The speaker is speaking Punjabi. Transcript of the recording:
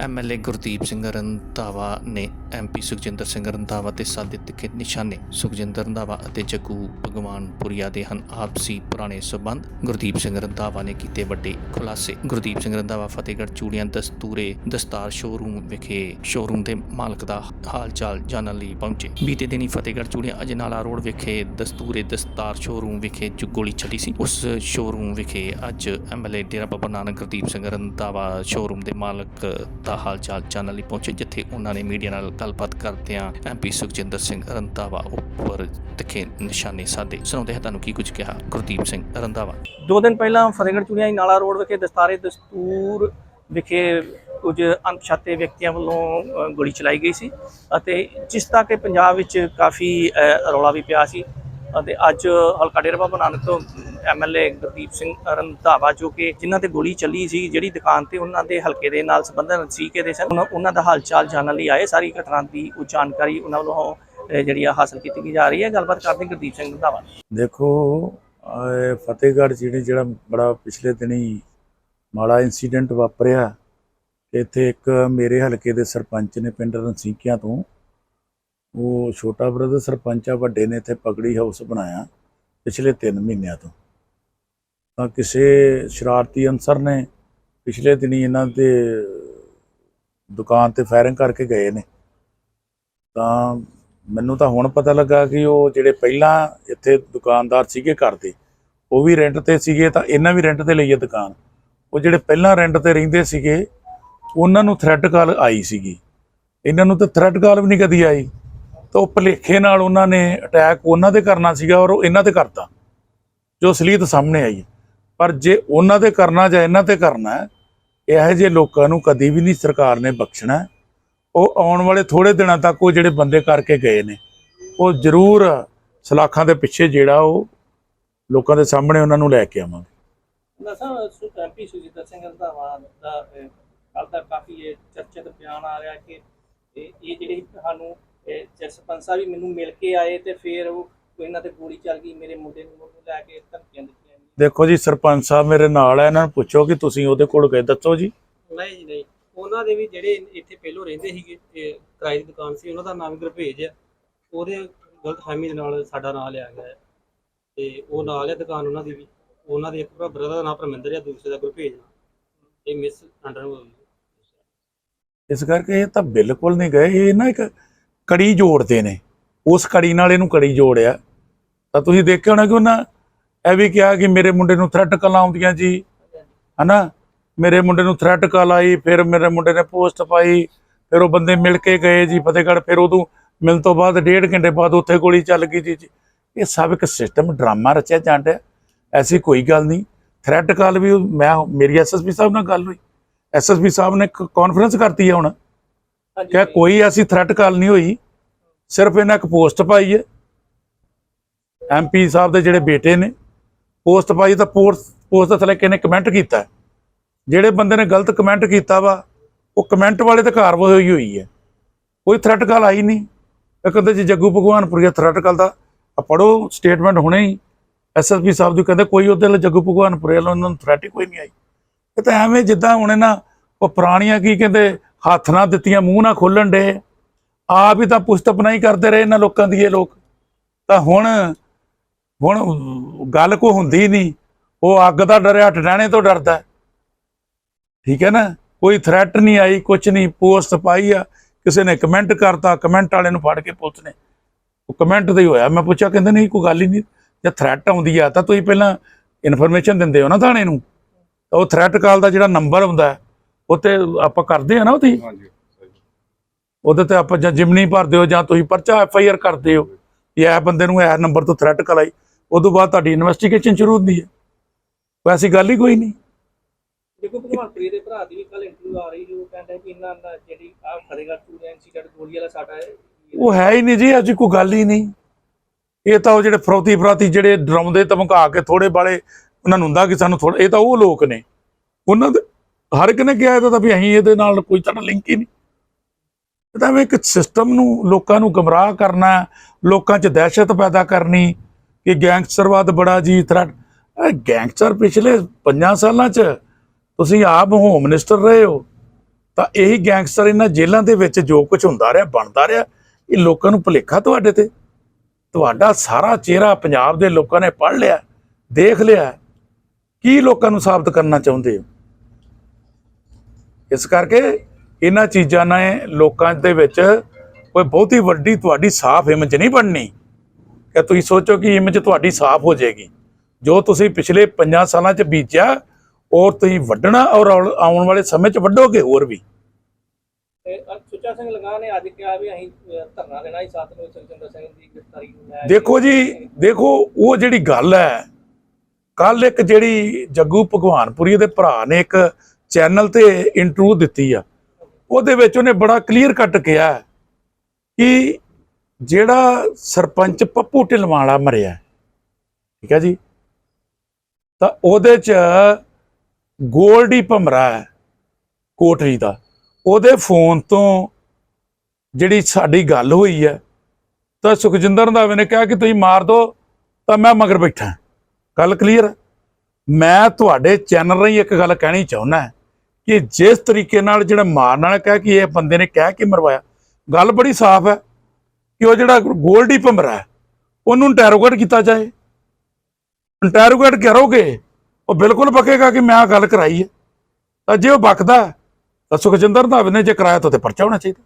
ਐਮਐਲਏ ਗੁਰਦੀਪ ਸਿੰਘ ਰੰਧਾਵਾ ਨੇ ਐਮਪੀ ਸੁਖਜਿੰਦਰ ਸਿੰਘ ਰੰਧਾਵਾ ਤੇ ਸਾਦੇ ਤਿੱਖੇ ਨਿਸ਼ਾਨੇ। ਸੁਖਜਿੰਦਰ ਰੰਧਾਵਾ ਅਤੇ ਜੱਗੂ ਭਗਵਾਨਪੁਰੀਆ ਦੇ ਹਨ। ਆਪਸੀ ਪੁਰਾਣੇ ਸਬੰਧ ਗੁਰਦੀਪ ਸਿੰਘ ਰੰਧਾਵਾ ਨੇ ਕੀਤੇ ਵੱਡੇ ਖੁਲਾਸੇ। ਗੁਰਦੀਪ ਸਿੰਘ ਰੰਧਾਵਾ ਫਤਿਹਗੜ੍ਹ ਚੂੜੀਆਂ ਦਸਤੂਰੇ ਦਸਤਾਰ ਸ਼ੋਰੂਮ ਵਿਖੇ ਸ਼ੋਰੂਮ ਦੇ ਮਾਲਕ ਦਾ ਹਾਲ ਚਾਲ ਜਾਣਨ ਲਈ ਪਹੁੰਚੇ। ਬੀਤੇ ਦਿਨੀ ਫਤਿਹਗੜ੍ਹ ਚੂੜੀਆਂ ਅਜਨਾਲਾ ਰੋਡ ਵਿਖੇ ਦਸਤੂਰੇ ਦਸਤਾਰ ਸ਼ੋਰੂਮ ਵਿਖੇ ਗੋਲੀ ਚੱਲੀ ਸੀ। ਉਸ ਸ਼ੋਰੂਮ ਵਿਖੇ ਅੱਜ ਐਮਐਲਏ ਡੇਰਾ ਬਾਬਾ ਨਾਨਕ ਗੁਰਦੀਪ ਸਿੰਘ ਰੰਧਾਵਾ ਸ਼ੋਰੂਮ ਦੇ ਮਾਲਕ ਦਾ ਹਾਲ ਜਾਣਨ ਲਈ ਪਹੁੰਚੇ, ਜਿੱਥੇ ਉਹਨਾਂ ਨੇ ਮੀਡੀਆ ਨਾਲ ਗੱਲਬਾਤ ਕਰਦਿਆਂ ਐਮਪੀ ਸੁਖਜਿੰਦਰ ਸਿੰਘ ਰੰਧਾਵਾ ਉੱਪਰ ਤਿੱਖੇ ਨਿਸ਼ਾਨੇ ਸਾਧੇ। ਸੁਣਾਉਂਦੇ ਹਾਂ ਤੁਹਾਨੂੰ ਕੀ ਕੁਝ ਕਿਹਾ ਗੁਰਦੀਪ ਸਿੰਘ ਰੰਧਾਵਾ। ਦੋ ਦਿਨ ਪਹਿਲਾਂ ਫਤਿਹਗੜ੍ਹ ਚੂੜੀਆਂ ਨਾਲਾ ਰੋਡ ਵਿਖੇ ਦਸਤਾਰੇ ਦਸਤੂਰ ਵਿਖੇ ਕੁਝ ਅਣਪਛਾਤੇ ਵਿਅਕਤੀਆਂ ਵੱਲੋਂ ਗੋਲੀ ਚਲਾਈ ਗਈ ਸੀ ਅਤੇ ਜਿਸ ਦਾ ਪੰਜਾਬ ਵਿੱਚ ਕਾਫੀ ਰੌਲਾ ਵੀ ਪਿਆ ਸੀ। ਅਤੇ ਅੱਜ ਹਲਕਾ ਡੇਰਾ ਬਾਬਾ ਨਾਨਕ ਤੋਂ ਐਮਐਲਏ ਗੁਰਦੀਪ ਸਿੰਘ ਰੰਧਾਵਾ, ਜੋ ਕਿ ਜਿਨ੍ਹਾਂ ਤੇ ਗੋਲੀ ਚੱਲੀ ਸੀ, ਜਿਹੜੀ ਦੁਕਾਨ ਤੇ ਉਹਨਾਂ ਦੇ ਹਲਕੇ ਦੇ ਨਾਲ ਸੰਬੰਧਿਤ ਸੀ ਦੇ ਸਨ, ਉਹਨਾਂ- ਦਾ ਹਾਲ ਚਾਲ ਜਾਣਨ ਲਈ ਆਏ। ਸਾਰੀ ਘਟਨਾ ਦੀ ਉਹ ਜਾਣਕਾਰੀ ਉਹਨਾਂ ਵੱਲੋਂ ਜਿਹੜੀ ਆ ਹਾਸਲ ਕੀਤੀ ਜਾ ਰਹੀ ਹੈ। ਗੱਲਬਾਤ ਕਰਦੇ ਗੁਰਦੀਪ ਸਿੰਘ ਰੰਧਾਵਾ ਦੇਖੋ ਫਤਿਹਗੜ੍ਹ ਜਿਹੜੇ ਜਿਹੜਾ ਬੜਾ ਪਿਛਲੇ ਦਿਨੀ ਮਾੜਾ ਇਨਸੀਡੈਂਟ ਵਾਪਰਿਆ, ਇੱਥੇ ਇੱਕ ਮੇਰੇ ਹਲਕੇ ਦੇ ਸਰਪੰਚ ਨੇ ਪਿੰਡ ਰਣਸੀਕਿਆਂ ਤੋਂ ਉਹ ਛੋਟਾ ਬ੍ਰਦਰ ਸਰਪੰਚ ਆ, ਵੱਡੇ ਨੇ ਇੱਥੇ ਪਗੜੀ ਹਾਊਸ ਬਣਾਇਆ ਪਿਛਲੇ 3 ਮਹੀਨਿਆਂ ਤੋਂ। ਤਾਂ ਕਿਸੇ ਸ਼ਰਾਰਤੀ ਅਨਸਰ ਨੇ ਪਿਛਲੇ ਦਿਨੀ ਇਹਨਾਂ ਦੇ ਦੁਕਾਨ ਤੇ ਫਾਇਰਿੰਗ ਕਰਕੇ ਗਏ ਨੇ। ਤਾਂ ਮੈਨੂੰ ਤਾਂ ਹੁਣ ਪਤਾ ਲੱਗਾ ਕਿ ਉਹ ਜਿਹੜੇ ਪਹਿਲਾਂ ਇੱਥੇ ਦੁਕਾਨਦਾਰ ਸੀਗੇ ਘਰ ਦੇ, ਉਹ ਵੀ ਰੈਂਟ ਤੇ ਸੀਗੇ, ਤਾਂ ਇਹਨਾਂ ਵੀ ਰੈਂਟ ਤੇ ਲਈ ਹੈ ਦੁਕਾਨ। ਉਹ ਜਿਹੜੇ ਪਹਿਲਾਂ ਰੈਂਟ ਤੇ ਰਹਿੰਦੇ ਸੀਗੇ, ਉਹਨਾਂ ਨੂੰ ਥ੍ਰੈਟ ਕਾਲ ਆਈ ਸੀਗੀ। ਇਹਨਾਂ ਨੂੰ ਤਾਂ ਥ੍ਰੈਟ ਕਾਲ ਵੀ ਨਹੀਂ ਕਦੀ ਆਈ। ਤਾਂ ਉਹ ਭੁਲੇਖੇ ਨਾਲ ਉਹਨਾਂ ਨੇ ਅਟੈਕ ਉਹਨਾਂ ਤੇ ਕਰਨਾ ਸੀਗਾ ਔਰ ਉਹ ਇਹਨਾਂ ਤੇ ਕਰਤਾ, ਜੋ ਅਸਲੀਅਤ ਸਾਹਮਣੇ ਆਈ ਪਰ ਜੇ ਉਹਨਾਂ ਤੇ ਕਰਨਾ ਜਾਂ ਇਹਨਾਂ ਤੇ ਕਰਨਾ ਇਹੋ ਜਿਹੇ ਲੋਕਾਂ ਨੂੰ ਕਦੀ ਵੀ ਨਹੀਂ ਸਰਕਾਰ ਨੇ ਬਖਸ਼ਣਾ ਉਹ ਆਉਣ ਵਾਲੇ ਥੋੜੇ ਦਿਨਾਂ ਤੱਕ ਉਹ ਜਿਹੜੇ ਬੰਦੇ ਕਰਕੇ ਗਏ ਨੇ, ਉਹ ਜ਼ਰੂਰ ਸਲਾਖਾਂ ਦੇ ਪਿੱਛੇ ਜਿਹੜਾ ਉਹ ਲੋਕਾਂ ਦੇ ਸਾਹਮਣੇ ਉਹਨਾਂ ਨੂੰ ਲੈ ਕੇ ਆਵਾਂਗੇ। ਦੱਸਾਂ ਸੁ- ਸੁਜੀਤ ਸਿੰਘ ਰੰਧਾਵਾ ਦਾ ਕੱਲ ਦਾ ਕਾਫੀ ਇਹ ਚਰਚਿਤ ਬਿਆਨ ਆ ਰਿਹਾ ਕਿ ਇਹ ਜਿਹੜੇ ਸਾਨੂੰ ਇਹ ਜਸਪੰਤ ਸਾਹਿਬ ਵੀ ਮੈਨੂੰ ਮਿਲ ਕੇ ਆਏ ਤੇ ਫਿਰ ਉਹ ਇਹਨਾਂ ਤੇ ਗੋਲੀ ਚੱਲ ਗਈ ਮੇਰੇ ਮੁੰਡੇ ਨੂੰ ਉਹਨੂੰ ਲੈ ਕੇ ਧਮਕੀਆਂ ਦਿੱਤੀਆਂ ਦੇਖੋ ਜੀ ਸਰਪੰਚ ਸਾਹਿਬ ਮੇਰੇ ਨਾਲ ਹੈ ਇਹਨਾਂ ਨੂੰ ਪੁੱਛੋ ਕਿ ਤੁਸੀਂ ਉਹਦੇ ਕੋਲ ਗਏ ਦੱਸੋ ਜੀ। ਨਹੀਂ ਜੀ ਨਹੀਂ। ਉਹਨਾਂ ਦੇ ਵੀ ਜਿਹੜੇ ਇੱਥੇ ਪਹਿਲੋਂ ਰਹਿੰਦੇ ਸੀਗੇ ਕਿਰਾਏ ਦੀ ਦੁਕਾਨ ਸੀ ਉਹਨਾਂ ਦਾ ਨਾਮ ਗੁਰਭੇਜ ਆ। ਉਹਦੇ ਗਲਤਫਹਿਮੀ ਦੇ ਨਾਲ ਸਾਡਾ ਨਾਮ ਲਿਆ ਗਿਆ ਤੇ ਉਹ ਨਾਲ ਹੈ ਦੁਕਾਨ ਉਹਨਾਂ ਦੀ ਵੀ। ਉਹਨਾਂ ਦੇ ਇੱਕ ਬ੍ਰਦਰ ਦਾ ਨਾਮ ਪਰਮਿੰਦਰ ਆ ਦੂਸਰੇ ਦਾ ਗੁਰਭੇਜ ਆ। ਇਹ ਮਿਸ ਅੰਡਰ ਇਸ ਕਰਕੇ ਇਹ ਤਾਂ ਬਿਲਕੁਲ ਨਹੀਂ ਗਏ ਇਹ ਨਾ ਇੱਕ ਕੜੀ ਜੋੜਦੇ ਨੇ। ਉਸ ਕੜੀ ਨਾਲ ਇਹਨੂੰ ਕੜੀ ਜੋੜਿਆ। ਤਾਂ ਤੁਸੀਂ ਦੇਖਿਆ ਹੋਣਾ ਕਿ ਉਹਨਾਂ ਇਹ ਵੀ ਕਿਹਾ ਕਿ ਮੇਰੇ ਮੁੰਡੇ ਨੂੰ ਥ੍ਰੈਟ ਕਾਲਾਂ ਆਉਂਦੀਆਂ ਜੀ। ਹਨਾ? ਮੇਰੇ ਮੁੰਡੇ ਨੂੰ ਥ੍ਰੈਟ ਕਾਲ ਆਈ, ਫਿਰ ਮੇਰੇ ਮੁੰਡੇ ਨੇ ਪੋਸਟ ਪਾਈ, ਫਿਰ ਉਹ ਬੰਦੇ ਮਿਲ ਕੇ ਗਏ ਜੀ ਫਤਿਹਗੜ੍ਹ, ਫਿਰ ਉਦੋਂ ਮਿਲਣ ਤੋਂ ਬਾਅਦ ਡੇਢ ਘੰਟੇ ਬਾਅਦ ਉੱਥੇ ਗੋਲੀ ਚੱਲ ਗਈ ਜੀ ਜੀ। ਇਹ ਸਭ ਇੱਕ ਸਿਸਟਮ ਡਰਾਮਾ ਰਚਿਆ ਜਾਂਦਾ ਐਸੀ ਕੋਈ ਗੱਲ ਨਹੀਂ। ਥ੍ਰੈਟ ਕਾਲ ਵੀ ਮੈਂ, ਮੇਰੀ ਐਸਐਸਪੀ ਸਾਹਿਬ ਨਾਲ ਗੱਲ ਹੋਈ। ਐਸਐਸਪੀ ਸਾਹਿਬ ਨੇ ਕਾਨਫਰੰਸ ਕਰਤੀ ਹੈ ਹੁਣ। ਕਿ ਕੋਈ ਐਸੀ ਥ੍ਰੈਟ ਕਾਲ ਨਹੀਂ ਹੋਈ। ਸਿਰਫ ਇਹਨਾਂ ਇੱਕ ਪੋਸਟ ਪਾਈ ਹੈ। ਐਮਪੀ ਸਾਹਿਬ ਦੇ ਜਿਹੜੇ ਬੇਟੇ ਨੇ ਪੋਸਟ ਪਾਈ ਤਾਂ ਪੋਸਟ ਪੋਸਟ ਦੇ ਥੱਲੇ ਕਿਨੇ ਕਮੈਂਟ ਕੀਤਾ ਜਿਹੜੇ ਬੰਦੇ ਨੇ ਗਲਤ ਕਮੈਂਟ ਕੀਤਾ ਵਾ ਉਹ ਕਮੈਂਟ ਵਾਲੇ ਤੇ ਕਾਰਵਾਈ ਹੋਈ ਹੋਈ ਹੈ। ਕੋਈ ਥ੍ਰੈਟ ਕਾਲ ਆਈ ਨਹੀਂ। ਇਹ ਕਹਿੰਦੇ ਜੀ ਜੱਗੂ ਭਗਵਾਨਪੁਰੀਆ ਥ੍ਰੈਟ ਕਾਲ ਦਾ। ਆ ਪੜੋ ਸਟੇਟਮੈਂਟ ਹੁਣੇ ਹੀ। ਐਸਐਸਪੀ ਸਾਹਿਬ ਦੀ ਕਹਿੰਦੇ ਕੋਈ ਉਹਦੇ ਲਈ ਜੱਗੂ ਭਗਵਾਨਪੁਰੀਆ ਵੱਲੋਂ ਉਹਨਾਂ ਨੂੰ ਥ੍ਰੈਟ ਕੋਈ ਨਹੀਂ ਆਈ। ਇਹ ਤਾਂ ਐਵੇਂ ਜਿੱਦਾਂ ਹੁਣ ਇਹਨਾਂ ਉਹ ਪੁਰਾਣੀਆਂ ਕੀ ਕਹਿੰਦੇ ਹੱਥ ਨਾ ਦਿੱਤੀਆਂ, ਮੂੰਹ ਨਾ ਖੋਲਣ ਡੇ ਆਪ ਹੀ ਤਾਂ ਪੁਸਤਪਨਾ ਹੀ ਕਰਦੇ ਰਹੇ ਇਹਨਾਂ ਲੋਕਾਂ ਦੀ ਇਹ ਲੋਕ। ਤਾਂ ਹੁਣ ਹੁਣ ਗੱਲ ਕੋ ਹੁੰਦੀ ਨਹੀਂ। ਉਹ ਅੱਗ ਦਾ ਡਰਿਆ ਟਟਾਣੇ ਤੋਂ ਡਰਦਾ। ਠੀਕ ਹੈ ਨਾ? ਕੋਈ ਥ੍ਰੈਟ ਨਹੀਂ ਆਈ ਕੁਝ ਨਹੀਂ। ਪੋਸਟ ਪਾਈ ਆ, ਕਿਸੇ ਨੇ ਕਮੈਂਟ ਕਰਤਾ ਕਮੈਂਟ ਵਾਲੇ ਨੂੰ ਫੜ ਕੇ ਪੁਲਿਸ ਨੇ। ਉਹ ਕਮੈਂਟ ਤੇ ਹੀ ਹੋਇਆ। ਮੈਂ ਪੁੱਛਿਆ, ਕਹਿੰਦੇ ਨਹੀਂ, ਕੋਈ ਗੱਲ ਹੀ ਨਹੀਂ। ਜੇ ਥ੍ਰੈਟ ਆਉਂਦੀ ਆ, ਤਾਂ ਤੁਸੀਂ ਪਹਿਲਾਂ ਇਨਫੋਰਮੇਸ਼ਨ ਦਿੰਦੇ ਹੋ ਨਾ ਥਾਣੇ ਨੂੰ। ਤਾਂ ਉਹ ਥ੍ਰੈਟ ਕਾਲ ਦਾ ਜਿਹੜਾ ਨੰਬਰ ਹੁੰਦਾ ਹੈ, ਉਹ ਤੇ ਆਪਾਂ ਕਰਦੇ ਆ ਨਾ ਉਹਦੀ ਉਹਦੇ ਤੇ ਆਪਾਂ ਜਾਂ ਜਿਮਨੀ ਭਰਦੇ ਹੋ ਜਾਂ ਤੁਸੀਂ ਪਰਚਾ ਐਫ ਆਈ ਆਰ ਕਰਦੇ ਹੋ ਕਿ ਇਹ ਬੰਦੇ ਨੂੰ ਇਹ ਨੰਬਰ ਤੋਂ ਥ੍ਰੈਟ ਕਾਲ ਆਈ ਉਦੋਂ ਬਾਅਦ ਤੁਹਾਡੀ ਇਨਵੈਸਟੀਗੇਸ਼ਨ ਸ਼ੁਰੂ ਹੁੰਦੀ ਹੈ। ਵੈਸੀ ਗੱਲ ਹੀ ਕੋਈ ਨਹੀਂ। ਦੇਖੋ ਭਗਵਾਨਪੁਰੀ ਦੇ ਭਰਾ ਦੀ ਵੀ ਕੱਲ ਇੰਟਰਵਿਊ ਆ ਰਹੀ ਸੀ ਉਹ ਕਹਿੰਦਾ ਕਿ ਇਹਨਾਂ ਦਾ ਜਿਹੜੀ ਆ ਫਤਿਹਗੜ੍ਹ ਚੂੜੀਆਂ ਇੰਸੀਡੈਂਟ ਗੋਲੀ ਵਾਲਾ ਸਾਡਾ ਹੈ ਉਹ ਹੈ ਹੀ ਨਹੀਂ ਜੀ ਅੱਜ ਕੋਈ ਗੱਲ ਹੀ ਨਹੀਂ। ਇਹ ਤਾਂ ਉਹ ਜਿਹੜੇ ਫਰੋਤੀ ਫਰਾਤੀ ਜਿਹੜੇ ਡਰਾਉਂਦੇ ਧਮਕਾ ਕੇ ਥੋੜੇ ਬਾਲੇ ਉਹਨਾਂ ਨੂੰ ਹੁੰਦਾ ਕਿ ਸਾਨੂੰ ਥੋੜਾ ਇਹ ਤਾਂ ਉਹ ਲੋਕ ਨੇ। ਉਹਨਾਂ ਦੇ ਹਰ ਇੱਕ ਨੇ ਕਿਹਾ ਇਹਦਾ ਤਾਂ ਵੀ ਅਸੀਂ ਇਹਦੇ ਨਾਲ ਕੋਈ ਤੁਹਾਡਾ ਲਿੰਕ ਹੀ ਨਹੀਂ। ਇਹ ਤਾਂ ਇੱਕ ਸਿਸਟਮ ਨੂੰ ਲੋਕਾਂ ਨੂੰ ਗਮਰਾਹ ਕਰਨਾ ਲੋਕਾਂ 'ਚ ਦਹਿਸ਼ਤ ਪੈਦਾ ਕਰਨੀ, ਕਿ ਗੈਂਗਸਟਰਵਾਦ ਬੜਾ ਜੀ ਥ੍ਰੈਟ ਗੈਂਗਸਟਰ ਪਿਛਲੇ 5 ਸਾਲਾਂ 'ਚ ਤੁਸੀਂ ਆਪ ਹੋਮ ਮਿਨਿਸਟਰ ਰਹੇ ਹੋ, ਤਾਂ ਇਹੀ ਗੈਂਗਸਟਰ ਇਹਨਾਂ ਜੇਲ੍ਹਾਂ ਦੇ ਵਿੱਚ ਜੋ ਕੁਝ ਹੁੰਦਾ ਰਿਹਾ, ਬਣਦਾ ਰਿਹਾ, ਇਹ ਲੋਕਾਂ ਨੂੰ ਭੁਲੇਖਾ ਤੁਹਾਡੇ ਤੇ। ਤੁਹਾਡਾ ਸਾਰਾ ਚਿਹਰਾ ਪੰਜਾਬ ਦੇ ਲੋਕਾਂ ਨੇ ਪੜ੍ਹ ਲਿਆ, ਦੇਖ ਲਿਆ ਕੀ ਲੋਕਾਂ ਨੂੰ ਸਾਬਤ ਕਰਨਾ ਚਾਹੁੰਦੇ ਹੋ? ਇਸ ਕਰਕੇ ਇਹਨਾਂ ਚੀਜ਼ਾਂ ਨੇ ਲੋਕਾਂ ਦੇ ਵਿੱਚ ਕੋਈ ਬਹੁਤੀ ਵੱਡੀ ਤੁਹਾਡੀ ਸਾਫ਼ ਇਮੇਜ ਨਹੀਂ ਬਣਨੀ। ਕਿ ਤੁਸੀਂ ਸੋਚੋ ਕਿ ਇਮੇਜ ਤੁਹਾਡੀ ਸਾਫ਼ ਹੋ ਜਾਏਗੀ। ਜੋ ਤੁਸੀਂ ਪਿਛਲੇ 5 ਸਾਲਾਂ 'ਚ ਬੀਜਿਆ ਔਰ ਤੁਸੀਂ ਵੱਢਣਾ ਔਰ ਆਉਣ ਵਾਲੇ ਸਮੇਂ 'ਚ ਵੱਢੋਗੇ ਹੋਰ ਵੀ। ਤੇ ਅ, ਸੁੱਚਾ ਸਿੰਘ ਲੰਗਾ ਨੇ ਅੱਜ ਕਿਹਾ ਵੀ ਅਸੀਂ ਅ, ਧਰਨਾ ਦੇਣਾ ਹੀ ਸਾਥ ਨੂੰ ਸੁਖਜਿੰਦਰ ਸਿੰਘ ਦੀ ਗ੍ਰਿਫਤਾਰੀ ਨੂੰ ਲੈ ਕੇ। ਦੇਖੋ ਜੀ ਦੇਖੋ ਉਹ ਜਿਹੜੀ ਗੱਲ ਹੈ ਕੱਲ ਇੱਕ ਜਿਹੜੀ ਜੱਗੂ ਭਗਵਾਨਪੁਰੀ ਦੇ ਭਰਾ ਨੇ ਇੱਕ ਚੈਨਲ ਤੇ ਇੰਟਰਵਿਊ ਦਿੱਤੀ ਆ। ਉਹਦੇ ਵਿੱਚ ਉਹਨੇ ਬੜਾ ਕਲੀਅਰ ਕੱਟ ਕਿਹਾ ਕਿ ਜਿਹੜਾ ਸਰਪੰਚ ਪੱਪੂ ਢਿਲਵਾਲਾ ਮਰਿਆ, ਠੀਕ ਹੈ ਜੀ? ਤਾਂ ਉਹਦੇ ਚ ਗੋਲਡੀ ਭਮਰਾ ਹੈ ਕੋਟਰੀ ਦਾ। ਉਹਦੇ ਫੋਨ ਤੋਂ ਜਿਹੜੀ ਸਾਡੀ ਗੱਲ ਹੋਈ ਹੈ, ਤਾਂ ਸੁਖਜਿੰਦਰ ਰੰਧਾਵੇ ਨੇ ਕਿਹਾ ਕਿ ਤੁਸੀਂ ਮਾਰ ਦਿਓ ਤਾਂ ਮੈਂ ਮਗਰ ਬੈਠਾ। ਗੱਲ ਕਲੀਅਰ ਮੈਂ ਤੁਹਾਡੇ ਚੈਨਲ ਰਾਹੀਂ ਇੱਕ ਗੱਲ ਕਹਿਣੀ ਚਾਹੁੰਦਾ। ਕਿ ਜਿਸ ਤਰੀਕੇ ਨਾਲ ਜਿਹੜਾ ਮਾਰਨ ਵਾਲਾ ਕਹਿ ਕਿ ਇਹ ਬੰਦੇ ਨੇ ਕਹਿ ਕੇ ਮਰਵਾਇਆ, ਗੱਲ ਬੜੀ ਸਾਫ਼ ਹੈ ਕਿ ਉਹ ਜਿਹੜਾ ਗੋਲਡੀ ਭੰਬਰਾ ਹੈ, ਉਹਨੂੰ ਇੰਟੈਰੋਗੇਟ ਕੀਤਾ ਜਾਏ। ਇੰਟੈਰੋਗੇਟ ਕਰੋਗੇ, ਉਹ ਬਿਲਕੁਲ ਬਕੇਗਾ ਕਿ ਮੈਂ ਆਹ ਗੱਲ ਕਰਾਈ ਹੈ। ਤਾਂ ਜੇ ਉਹ ਬਕਦਾ ਤਾਂ ਸੁਖਜਿੰਦਰ ਰੰਧਾਵੇ ਨੇ ਜੇ ਕਰਾਇਆ ਤਾਂ ਤੇ ਪਰਚਾ ਹੋਣਾ ਚਾਹੀਦਾ।